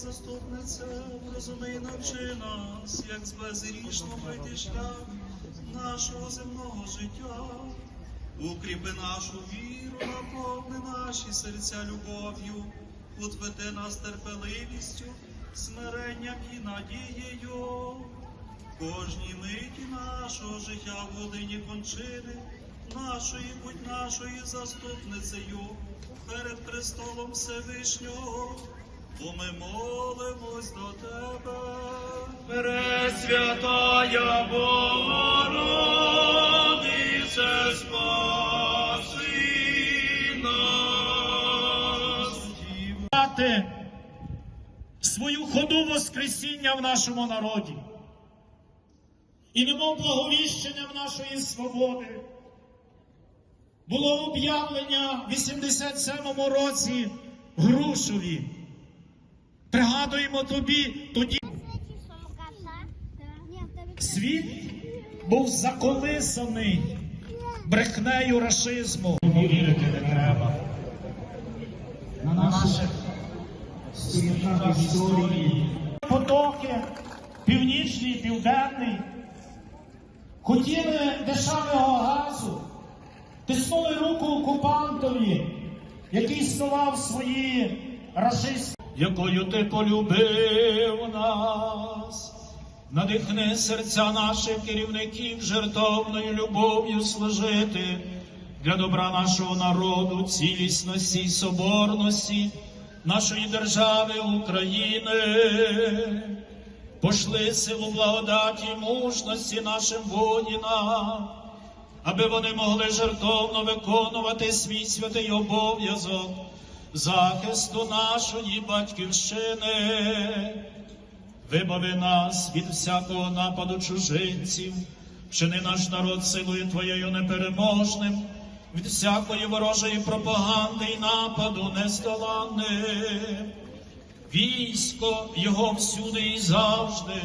заступниця, розумій навчи нас, як з безгрішно пройти шлях нашого земного життя. Укріпи нашу віру, наповни наші серця любов'ю, утведи нас терпеливістю, смиренням і надією. Кожній миті нашого життя в годині кончини, нашої будь нашої заступницею перед престолом Всевишнього, бо ми молимось до тебе. Пресвятая Богородице, спаси нас. свою ходу Воскресіння в нашому народі. І немов благовіщенням нашої свободи було об'явлення в 87-му році в Грушові. Пригадуємо тобі, тоді світ був заколисаний брехнею рашизму. Вірити не треба. На наших сторінках історії. Потоки, північний, південний, хотіли дешевого газу, тиснули руку окупантові, який сховав свої рашисти. Якою ти полюбив нас, надихни серця наших керівників жертовною любов'ю служити для добра нашого народу, цілісності і соборності нашої держави України. Пошли силу благодаті і мужності нашим воїнам, аби вони могли жертовно виконувати свій святий обов'язок захисту нашої батьківщини. Вибави нас від всякого нападу чужинців, вчини наш народ силою Твоєю непереможним, від всякої ворожої пропаганди і нападу нездоланним. Військо Його всюди і завжди,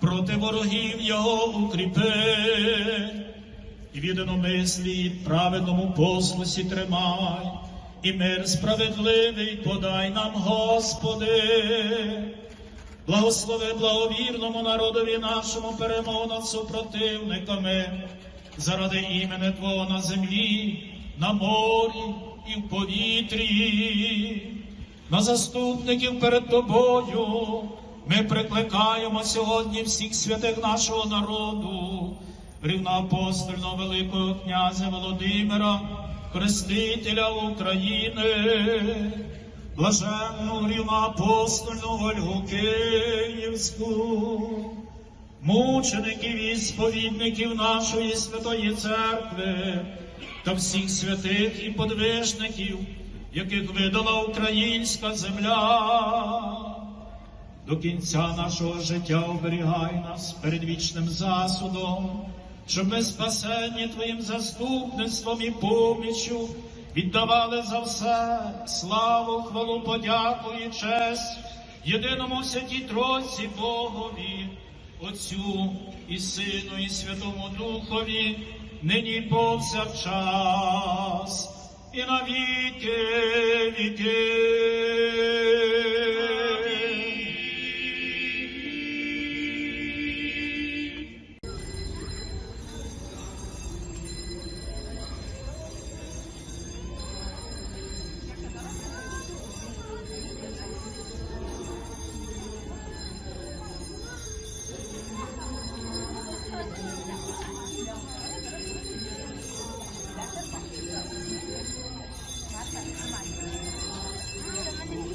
проти ворогів Його укріпи. І в єдиномислі, праведному послусі тримай, і мир справедливий подай нам, Господи. Благослови благовірному народові нашому перемогу над супротивниками, заради імени Твого на землі, на морі і в повітрі, на заступників перед Тобою. Ми прикликаємо сьогодні всіх святих нашого народу, рівноапостольного Великого князя Володимира, Хрестителя України блаженну рівноапостольну Ольгу Київську, мучеників і сповідників нашої святої церкви та всіх святих і подвижників, яких видала українська земля. До кінця нашого життя оберігай нас перед вічним засудом, щоб ми спасені Твоїм заступництвом і поміччю віддавали за все славу, хвалу, подяку і честь єдиному святій Тройці Богові, Отцю і Сину, і Святому Духові, нині повсякчас, і на віки віки.